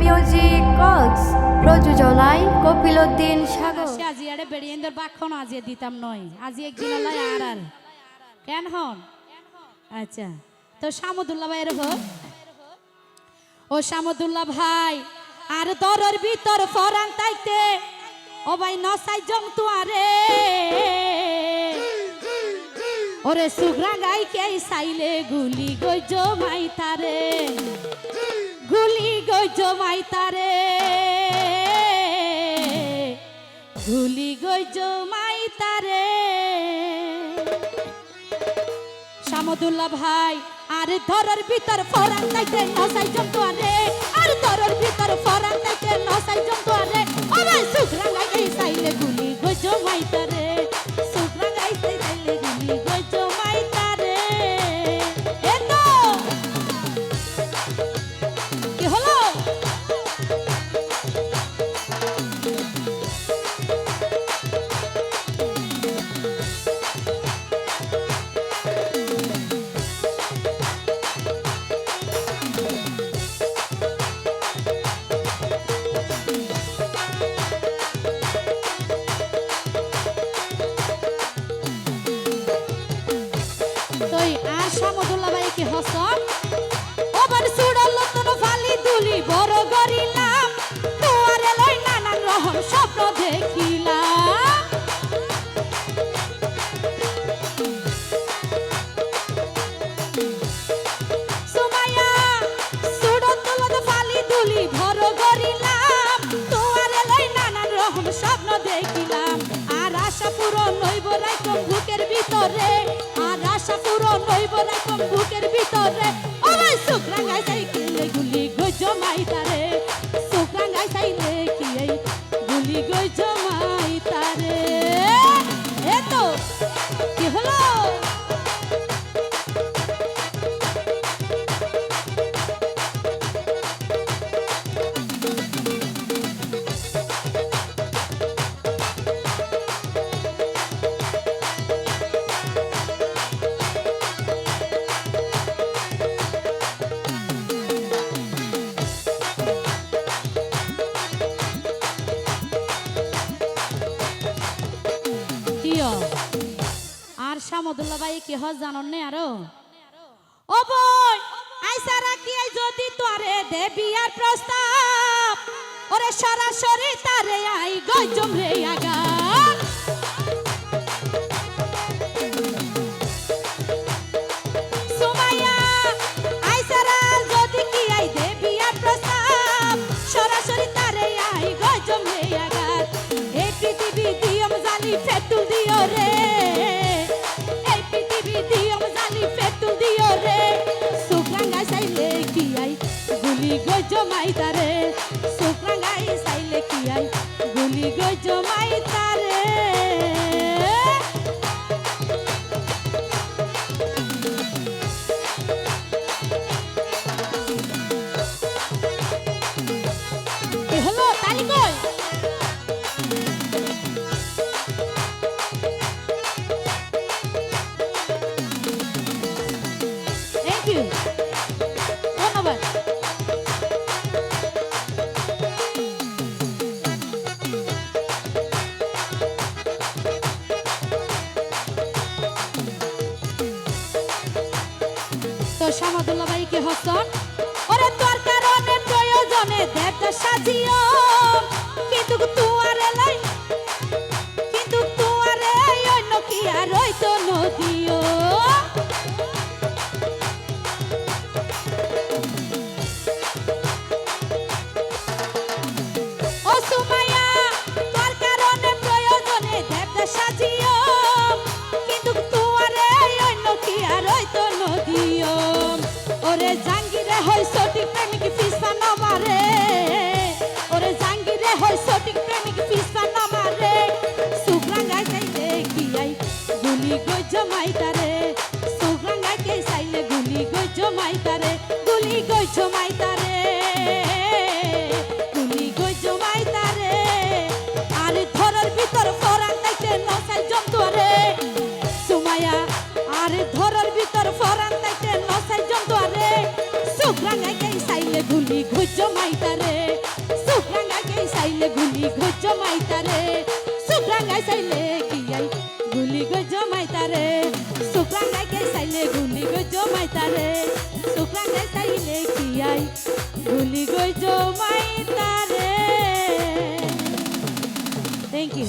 Music box প্রযোজনায় কপিলউদ্দিন সাগর আজিয়ারে বেরিয়েন্দর বাক্ষণ আজিয়ে দিতাম নয় আজি একদিন লাই আর আর কেন হন আচ্ছা তো শামুদুল্লাহ ভাইয়ের হোক ও শামুদুল্লাহ ভাই আর দরর ভিতর ফরান তাইতে ও ভাই নসাই জং তুয়ারে ওরে সুগ্রা গাই কে সাইলে গুলি গই জমাই তারে গুলি গই জমাই তারে গুলি গই জমাই তারে শামদুল্লাহ ভাই, আর ধরার ভিতর ফরান তাইতে নসাই জমতো আরে আর ধরার ভিতর ফরান তাইতে নসাই জমতো আরে ও ভাই সুগ্রা তোর ফালি দুলি বড় গরিলাম তোয়ারে স্বপ্ন দেখিলাম। সুমাইয়া, সুড়ল তোর ফালি দুলি বড় গরিলাম তোয়ারে লই নানান স্বপ্ন দেখিলাম। আর আশা পূরণ হইব রাইকম কিয় আর শামদুল্লাহ ভাই কি জানন নে আরও? ও বই আইসা রাখি যদি তোরে দেবি আর প্রস্তাব, ওরে সরাসরি তারে আই গজম রে আগা ফেতুল দিও রে। এই পৃথিবী দিয়ম জালি ফেতুল দিও রে। সুকরাঙ্গা সাইলে কি আই গুলি গজমাই তারে। সুকরাঙ্গাই সাইলে কি আই গুলি গজমাই তারে। ভাই কি হসন ওরে তোর কারণে প্রয়োজনে দেবটা সাজিও। কিন্তু তুয়ারে লাই কিন্তু অন্য কি আর হইতো নদীও গুলি গুলি গো জমাই তারে সুপ্রাঙ্গাই চাইলে কি আই? গুলি গো জমাই তারে থ্যাংক ইউ